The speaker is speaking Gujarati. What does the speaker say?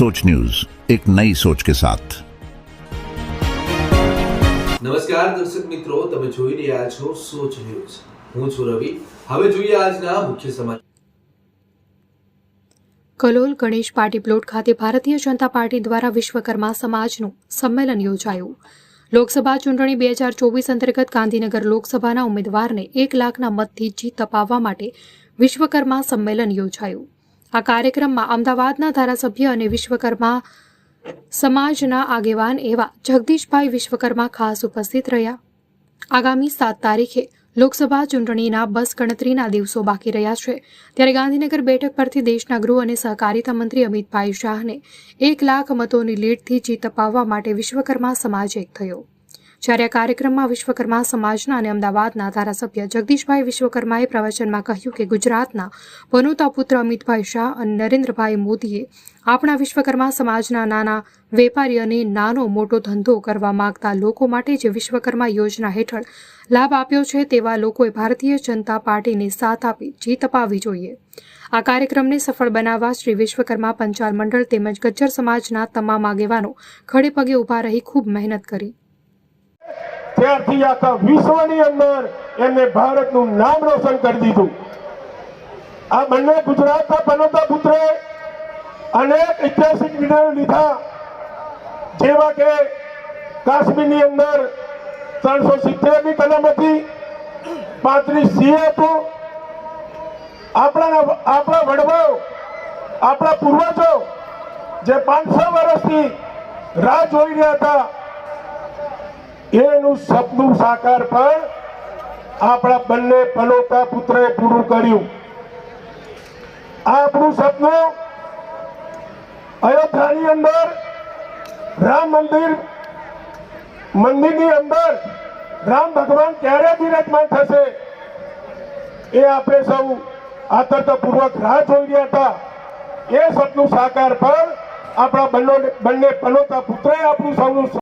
सोच न्यूज एक नई सोच के साथ નમસ્કાર દર્શક મિત્રો તમે જોઈ રહ્યા છો સોચ ન્યૂઝ હું છું રવિ હવે જોઈએ આજના મુખ્ય સમાચાર કલોલ ગણેશ પાર્ટી પ્લોટ ખાતે ભારતીય જનતા પાર્ટી દ્વારા વિશ્વકર્મા સમાજનું સંમેલન યોજાયું લોકસભા ચૂંટણી બે હજાર ચોવીસ અંતર્ગત ગાંધીનગર લોકસભાના ઉમેદવારને એક લાખના મતથી જીત અપાવવા માટે વિશ્વકર્મા સંમેલન યોજાયું આ કાર્યક્રમમાં અમદાવાદના ધારાસભ્ય અને વિશ્વકર્મા સમાજના આગેવાન એવા જગદીશભાઈ વિશ્વકર્મા ખાસ ઉપસ્થિત રહ્યા. આગામી સાત તારીખે લોકસભા ચૂંટણીના બસ ગણતરીના દિવસો બાકી રહ્યા છે. ત્યારે ગાંધીનગર બેઠક પરથી દેશના ગૃહ અને સહકારિતા મંત્રી અમિતભાઈ શાહને એક લાખ મતોની લીડથી જીત અપાવવા માટે વિશ્વકર્મા સમાજ એક થયો. જ્યારે આ કાર્યક્રમમાં વિશ્વકર્મા સમાજના અને અમદાવાદના ધારાસભ્ય જગદીશભાઈ વિશ્વકર્માએ પ્રવચનમાં કહ્યું કે ગુજરાતના ભનુતા પુત્ર અમિતભાઈ શાહ અને નરેન્દ્રભાઈ મોદીએ આપણા વિશ્વકર્મા સમાજના નાના વેપારી અને નાનો મોટો ધંધો કરવા માંગતા લોકો માટે જે વિશ્વકર્મા યોજના હેઠળ લાભ આપ્યો છે તેવા લોકોએ ભારતીય જનતા પાર્ટીને સાથ આપી જીત અપાવી જોઈએ. આ કાર્યક્રમને સફળ બનાવવા શ્રી વિશ્વકર્મા પંચાલ મંડળ તેમજ ગજ્જર સમાજના તમામ આગેવાનો ખડે પગે ઊભા રહી ખૂબ મહેનત કરી. ત્યારથી આખા વિશ્વની અંદર એમને ભારતનું નામ રોશન કરી દીધું. આ બંને ગુજરાતના પનોતા પુત્રે અનેક ઐતિહાસિક નિર્ણયો લીધા. જેવા કે કાશ્મીરની અંદર ત્રણસો સિત્તેરની કલમ હતી પાંત્રીસ સી હતું. આપણા આપણા વડવાઓ, આપણા પૂર્વજો જે પાંચસો વર્ષથી રાહ જોઈ રહ્યા હતા એનું સપનું સાકાર પણ આપણા બંને પનોતા પુત્રએ પૂરું કર્યું. આપણું સપનું અયોધ્યાની અંદર, રામ મંદિર, મંદિરની અંદર રામ ભગવાન ક્યારે બિરાજમાન થશે એ આપણે સૌ આતરતાપૂર્વક રાહ જોઈ રહ્યા હતા. એ સપનું સાકાર પણ આપણા બંને બંને પનોતા પુત્રએ આપણું સૌનું